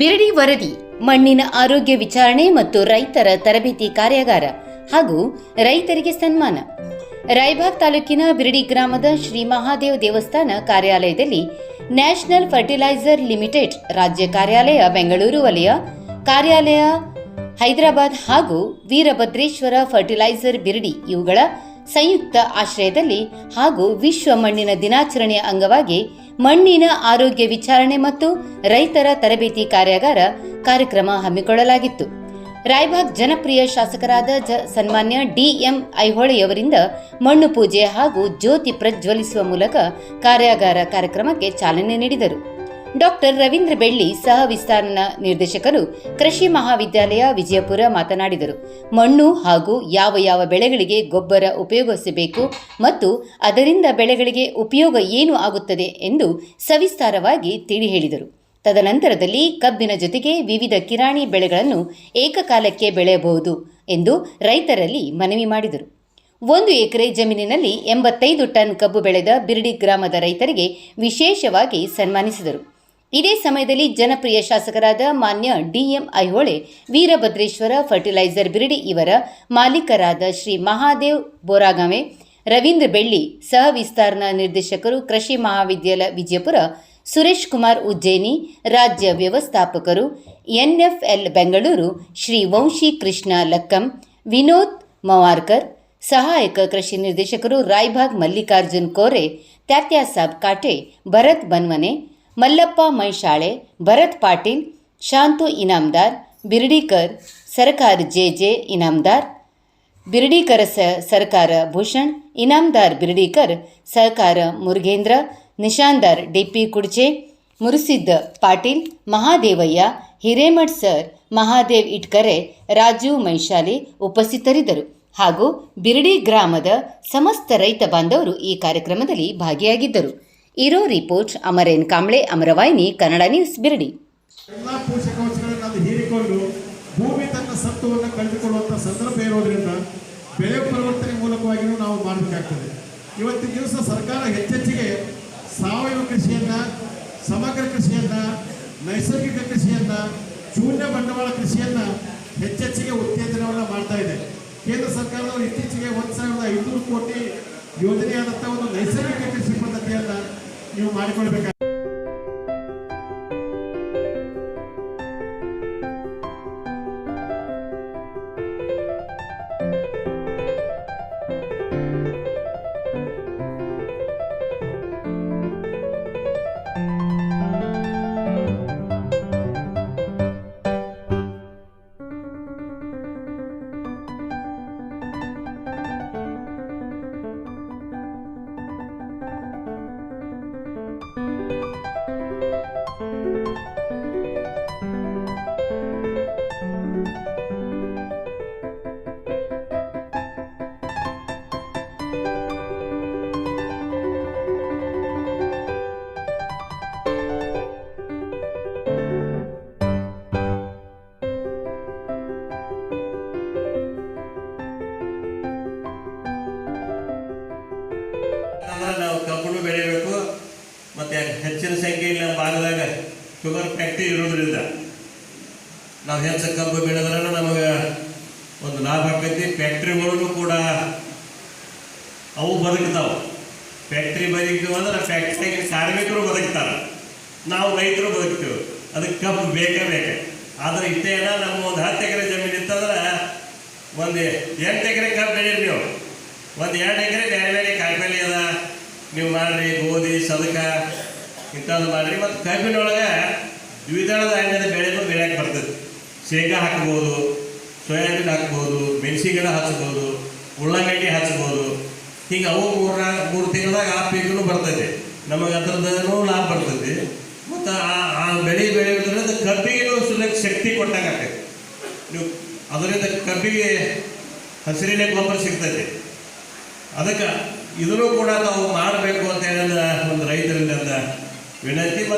ಬಿರಡಿ ವರದಿ, ಮಣ್ಣಿನ ಆರೋಗ್ಯ ವಿಚಾರಣೆ ಮತ್ತು ರೈತರ ತರಬೇತಿ ಕಾರ್ಯಾಗಾರ ಹಾಗೂ ರೈತರಿಗೆ ಸನ್ಮಾನ. ರಾಯಬಾಗ್ ತಾಲೂಕಿನ ಬಿರಡಿ ಗ್ರಾಮದ ಶ್ರೀ ಮಹಾದೇವ್ ದೇವಸ್ಥಾನ ಕಾರ್ಯಾಲಯದಲ್ಲಿ ನ್ಯಾಷನಲ್ ಫರ್ಟಿಲೈಸರ್ ಲಿಮಿಟೆಡ್ ರಾಜ್ಯ ಕಾರ್ಯಾಲಯ, ಬೆಂಗಳೂರು ವಲಯ ಕಾರ್ಯಾಲಯ, ಹೈದರಾಬಾದ್ ಹಾಗೂ ವೀರಭದ್ರೇಶ್ವರ ಫರ್ಟಿಲೈಸರ್ ಬಿರಡಿ ಇವುಗಳ ಸಂಯುಕ್ತ ಆಶ್ರಯದಲ್ಲಿ ಹಾಗೂ ವಿಶ್ವ ಮಣ್ಣಿನ ದಿನಾಚರಣೆಯ ಅಂಗವಾಗಿ ಮಣ್ಣಿನ ಆರೋಗ್ಯ ವಿಚಾರಣೆ ಮತ್ತು ರೈತರ ತರಬೇತಿ ಕಾರ್ಯಾಗಾರ ಕಾರ್ಯಕ್ರಮ ಹಮ್ಮಿಕೊಳ್ಳಲಾಗಿತ್ತು. ರಾಯಬಾಗ್ ಜನಪ್ರಿಯ ಶಾಸಕರಾದ ಜ ಸನ್ಮಾನ್ಯ ಡಿಎಂ ಐಹೊಳೆಯವರಿಂದ ಮಣ್ಣು ಪೂಜೆ ಹಾಗೂ ಜ್ಯೋತಿ ಪ್ರಜ್ವಲಿಸುವ ಮೂಲಕ ಕಾರ್ಯಾಗಾರ ಕಾರ್ಯಕ್ರಮಕ್ಕೆ ಚಾಲನೆ ನೀಡಿದರು. ಡಾಕ್ಟರ್ ರವೀಂದ್ರ ಬೆಳ್ಳಿ ಸಹ ವಿಸ್ತರಣಾ ನಿರ್ದೇಶಕರು ಕೃಷಿ ಮಹಾವಿದ್ಯಾಲಯ ವಿಜಯಪುರ ಮಾತನಾಡಿದರು. ಮಣ್ಣು ಹಾಗೂ ಯಾವ ಯಾವ ಬೆಳೆಗಳಿಗೆ ಗೊಬ್ಬರ ಉಪಯೋಗಿಸಬೇಕು ಮತ್ತು ಅದರಿಂದ ಬೆಳೆಗಳಿಗೆ ಉಪಯೋಗ ಏನು ಆಗುತ್ತದೆ ಎಂದು ಸವಿಸ್ತಾರವಾಗಿ ತಿಳಿ ಹೇಳಿದರು. ತದನಂತರದಲ್ಲಿ ಕಬ್ಬಿನ ಜೊತೆಗೆ ವಿವಿಧ ಕಿರಾಣಿ ಬೆಳೆಗಳನ್ನು ಏಕಕಾಲಕ್ಕೆ ಬೆಳೆಯಬಹುದು ಎಂದು ರೈತರಲ್ಲಿ ಮನವಿ ಮಾಡಿದರು. ಒಂದು ಎಕರೆ ಜಮೀನಿನಲ್ಲಿ ಎಂಬತ್ತೈದು ಟನ್ ಕಬ್ಬು ಬೆಳೆದ ಬಿರ್ಡಿ ಗ್ರಾಮದ ರೈತರಿಗೆ ವಿಶೇಷವಾಗಿ ಸನ್ಮಾನಿಸಿದರು. ಇದೇ ಸಮಯದಲ್ಲಿ ಜನಪ್ರಿಯ ಶಾಸಕರಾದ ಮಾನ್ಯ ಡಿಎಂ ಐಹೊಳೆ, ವೀರಭದ್ರೇಶ್ವರ ಫರ್ಟಿಲೈಸರ್ ಬಿರಡಿ ಇವರ ಮಾಲೀಕರಾದ ಶ್ರೀ ಮಹಾದೇವ್ ಬೋರಾಗಾವೆ ರವೀಂದ್ರ ಬೆಳ್ಳಿ ಸಹ ವಿಸ್ತರಣಾ ನಿರ್ದೇಶಕರು, ಕೃಷಿ ಮಹಾವಿದ್ಯಾಲಯ ವಿಜಯಪುರ, ಸುರೇಶ್ ಕುಮಾರ್ ಉಜ್ಜಯಿನಿ, ರಾಜ್ಯ ವ್ಯವಸ್ಥಾಪಕರು, ಎನ್ಎಫ್ಎಲ್ ಬೆಂಗಳೂರು, ಶ್ರೀ ವಂಶಿ ಕೃಷ್ಣ ಲಕ್ಕಂ, ವಿನೋದ್ ಮವಾರ್ಕರ್, ಸಹಾಯಕ ಕೃಷಿ ನಿರ್ದೇಶಕರು ರಾಯ್ಭಾಗ್ ಮಲ್ಲಿಕಾರ್ಜುನ್ ಕೋರೆ, ತ್ಯಾತ್ಯಾಸಾಬ್ ಕಾಟೆ, ಭರತ್ ಬನ್ವನೆ ಮಲ್ಲಪ್ಪ ಮೈಶಾಳೆ, ಭರತ್ ಪಾಟೀಲ್, ಶಾಂತು ಇನಾಮ್ದಾರ್, ಬಿರ್ಡಿಕರ್ ಸರ್ಕಾರ ಜೆ ಜೆ ಇನಾಮ್ದಾರ್, ಬಿರ್ಡೀಕರ ಸರ್ಕಾರ ಭೂಷಣ್, ಇನಾಮ್ದಾರ್ ಬಿರ್ಡೀಕರ್ ಸರ್ಕಾರ ಮುರುಗೇಂದ್ರ, ನಿಶಾಂದಾರ್ ಡಿಪಿ ಕುಡ್ಚೆ, ಮುರುಸಿದ್ದ ಪಾಟೀಲ್, ಮಹಾದೇವಯ್ಯ, ಹಿರೇಮಠ್ ಸರ್, ಮಹಾದೇವ್ ಇಟ್ಕರೆ, ರಾಜು ಮೈಶಾಲಿ ಉಪಸ್ಥಿತರಿದ್ದರು. ಹಾಗೂ ಬಿರ್ಡಿ ಗ್ರಾಮದ ಸಮಸ್ತ ರೈತ ಬಾಂಧವರು ಈ ಕಾರ್ಯಕ್ರಮದಲ್ಲಿ ಭಾಗಿಯಾಗಿದ್ದರು. ಇರೋ ರಿಪೋರ್ಟ್, ಅಮರೇನ್ ಕಾಂಬ್ಳೆ ಅಮರವಾಹಿನಿ, ಕನ್ನಡ ನ್ಯೂಸ್ ಬಿರಡಿ. ಎಲ್ಲ ಪೋಷಕಾಂಶಗಳನ್ನು ಹೀರಿಕೊಂಡು ಭೂಮಿ ತನ್ನ ಸತ್ವವನ್ನು ಕಳೆದುಕೊಳ್ಳುವಂಥ ಸಂದರ್ಭ ಇರೋದ್ರಿಂದ ಬೆಳೆ ಪರಿವರ್ತನೆ ಮೂಲಕವಾಗಿಯೂ ನಾವು ಮಾಡಬೇಕಾಗ್ತದೆ. ಇವತ್ತಿನ ದಿವಸ ಸರ್ಕಾರ ಹೆಚ್ಚೆಚ್ಚಿಗೆ ಸಾವಯವ ಕೃಷಿಯನ್ನ, ಸಮಗ್ರ ಕೃಷಿಯನ್ನ, ನೈಸರ್ಗಿಕ ಕೃಷಿಯನ್ನ, ಶೂನ್ಯ ಬಂಡವಾಳ ಕೃಷಿಯನ್ನ ಹೆಚ್ಚೆಚ್ಚಿಗೆ ಉತ್ತೇಜನವನ್ನು ಮಾಡ್ತಾ ಇದೆ. ಕೇಂದ್ರ ಸರ್ಕಾರದವರು ಇತ್ತೀಚೆಗೆ ಒಂದು ಸಾವಿರದ ಐನೂರು ಕೋಟಿ ಯೋಜನೆಯಾದಂಥ ಒಂದು ನೈಸರ್ಗಿಕ ಕೃಷಿ ಪದ್ಧತಿಯನ್ನ ನೀವು ಮಾಡಿಕೊಳ್ಬೇಕಾಗ್ತದೆ ಹೆಚ್ಚಿನ ಸಂಖ್ಯೆಯಲ್ಲಿ ನಮ್ಮ ಭಾಗದಾಗ ಶುಗರ್ ಫ್ಯಾಕ್ಟ್ರಿ ಇರೋದ್ರಿಂದ ನಾವು ಹೆಚ್ಚು ಕಬ್ಬು ಬೆಳೆದ್ರೆ ನಮಗೆ ಒಂದು ಲಾಭ ಆಗ್ತೈತಿ ಫ್ಯಾಕ್ಟ್ರಿಗಳು ಕೂಡ ಅವು ಬದುಕ್ತಾವೆ. ಫ್ಯಾಕ್ಟ್ರಿ ಬದುಕಿದ್ವು ಅಂದ್ರೆ ಫ್ಯಾಕ್ಟ್ರಿಗೆ ಕಾರ್ಮಿಕರು ಬದುಕ್ತಾರೆ. ನಾವು ರೈತರು ಬದುಕ್ತೀವಿ. ಅದಕ್ಕೆ ಕಬ್ಬು ಬೇಕೇ ಬೇಕು. ಆದ್ರೆ ಇಷ್ಟೇನ ನಮ್ಮ ಒಂದು ಹತ್ತು ಎಕರೆ ಜಮೀನು ಇತ್ತಂದ್ರೆ ಒಂದು ಎಂಟು ಎಕರೆ ಕಬ್ಬು ಬೆಳೀರಿ ನೀವು. ಒಂದು ಎರಡು ಎಕರೆ ಬೇರೆ ಬೇರೆ ಕಾಯಿಪಲ್ಲೆ ಅದ. ನೀವು ಮಾಡ್ರಿ ಗೋಧಿ, ಸದಕ ಇಂಥದ್ದು ಮಾಡ್ರಿ. ಮತ್ತು ಕಬ್ಬಿನೊಳಗೆ ದ್ವಿದಳ ಧಾನ್ಯದ ಬೆಳೆನೂ ಬೆಳೆಯಕ್ಕೆ ಬರ್ತದೆ. ಶೇಂಗಾ ಹಾಕ್ಬೋದು, ಸೋಯಾಬೀನ್ ಹಾಕ್ಬೋದು ಮೆಣಸಿನ ಗಿಡ ಹಚ್ಬೋದು, ಉಳ್ಳಾಗಡ್ಡಿ ಹಚ್ಬೋದು. ಹೀಗೆ ಅವು ಮೂರು ನಾಲ್ಕು ಮೂರು ತಿಂಗಳಾಗ ಆ ಪೀಕನು ಬರ್ತೈತೆ ನಮಗೆ ಅದರದ್ದು ಲಾಭ ಬರ್ತೈತಿ ಮತ್ತು ಆ ಆ ಬೆಳೆ ಬೆಳೆಯೋದ್ರಿಂದ ಕಬ್ಬಿಗೆ ಸುಲಭ ಶಕ್ತಿ ಕೊಟ್ಟಾಗ ನೀವು ಅದರಿಂದ ಕಬ್ಬಿಗೆ ಹಸಿರಿನ ಗೊಬ್ಬರ ಸಿಗ್ತೈತೆ ಅದಕ್ಕೆ ಇದನ್ನು ಕೂಡ ನಾವು ಮಾಡಬೇಕು ಅಂತ ಹೇಳಿದ ಒಂದು ರೈತರಿಂದ ವಿನಂತಿ ಮತ್ತು